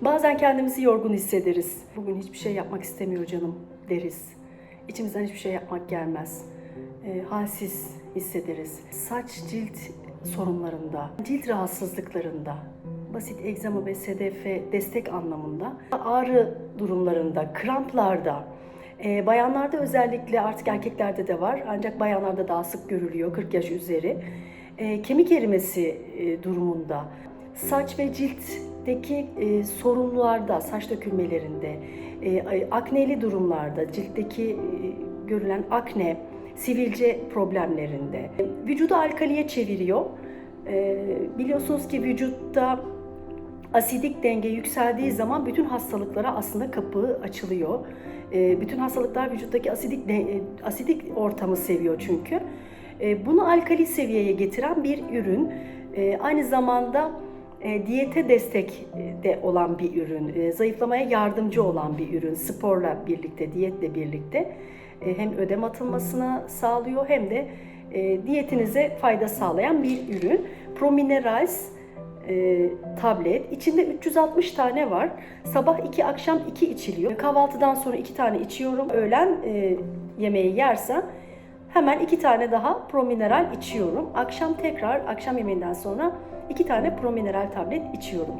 Bazen kendimizi yorgun hissederiz. Bugün hiçbir şey yapmak istemiyor canım deriz. İçimizden hiçbir şey yapmak gelmez. E, halsiz hissederiz. Saç cilt sorunlarında, cilt rahatsızlıklarında, basit egzama ve sedefe destek anlamında, ağrı durumlarında, kramplarda, e, bayanlarda özellikle artık erkeklerde de var ancak bayanlarda daha sık görülüyor 40 yaş üzeri. E, kemik erimesi e, durumunda, saç ve ciltteki e, sorunlarda, saç dökülmelerinde, e, akneli durumlarda, ciltteki e, görülen akne, sivilce problemlerinde, vücudu alkaliye çeviriyor. E, biliyorsunuz ki vücutta asidik denge yükseldiği zaman bütün hastalıklara aslında kapı açılıyor. E, bütün hastalıklar vücuttaki asidik de- e, asidik ortamı seviyor çünkü. E, bunu alkali seviyeye getiren bir ürün. E, aynı zamanda e, diyete destek e, de olan bir ürün, e, zayıflamaya yardımcı olan bir ürün. Sporla birlikte, diyetle birlikte hem ödem atılmasına sağlıyor hem de diyetinize fayda sağlayan bir ürün. Prominerals e, tablet. İçinde 360 tane var. Sabah 2, akşam 2 içiliyor. Kahvaltıdan sonra 2 tane içiyorum. Öğlen yemeği yersem hemen 2 tane daha promineral içiyorum. Akşam tekrar akşam yemeğinden sonra 2 tane promineral tablet içiyorum.